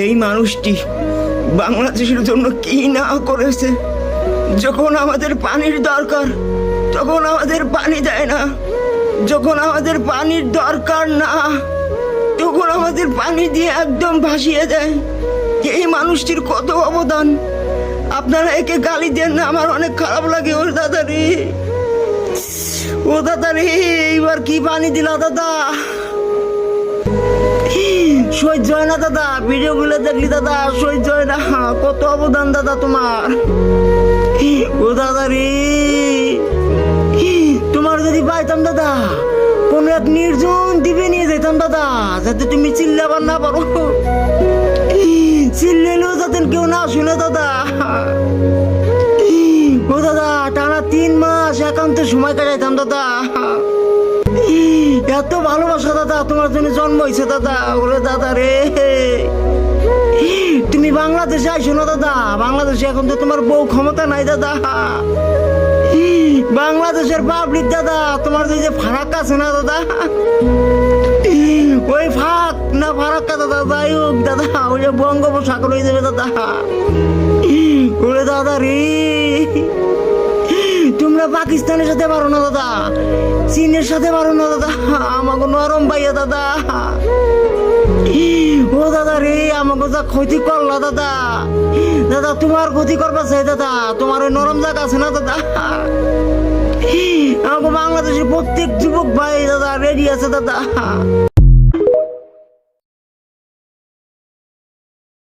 এই মানুষটি বাংলাদেশের জন্য কি না করেছে? যখন আমাদের পানির দরকার, তখন আমাদের পানি দেয় না। যখন আমাদের পানির দরকার না, তখন আমাদের পানি দিয়ে একদম ভাসিয়ে দেয়। এই মানুষটির কত অবদান? আপনারা একে গালি দেন না, আমার অনেক খারাপ লাগে ওর দাদা রে ও দাদা রে এইবার কি পানি দিলা, দাদা? সহ্য হয় না, দাদা। ভিডিও গুলো দেখলি, দাদা, সহ্য হয় না। কত অবদান, দাদা, তোমার। ও, দাদা রে। তোমার যদি পাইতাম, দাদা, কোন এক নির্জন দ্বীপে নিয়ে যেতাম, দাদা, যাতে তুমি চিল্লাবার না পারো। চিল্লেলেও যাতে কেউ না শুনে, দাদা। ও, দাদা, টানা তিন মাস একান্তে সময় কাটাইতাম, দাদা। এত ভালোবাসা দাদা, তোমার জন্য জন্ম হয়েছে দাদা, ওরে দাদা রে। তুমি বাংলাদেশে আইসো না দাদা, বাংলাদেশে এখন তো তোমার বউ ক্ষমতা নাই দাদা। বাংলাদেশের পাবলিক দাদা, তোমার যে ফারাক আছে না দাদা? ওই ফাঁক না ফারাক্কা দাদা, যাই হোক দাদা, ওই যে বঙ্গোপসাগর হয়ে যাবে দাদা। ওরে দাদা রে। তোমরা পাকিস্তানের সাথে পারো না, দাদা। চীনের সাথে পারো না, দাদা। আমাকে নরম পাইয়া দাদা। ও, দাদা রে আমাকে যা ক্ষতি করলা, দাদা। দাদা, তোমার ক্ষতি করবা চাই, দাদা। তোমার ওই নরম জায়গা আছে না, দাদা? আমাকে বাংলাদেশের প্রত্যেক যুবক ভাই, দাদা রেডি আছে, দাদা।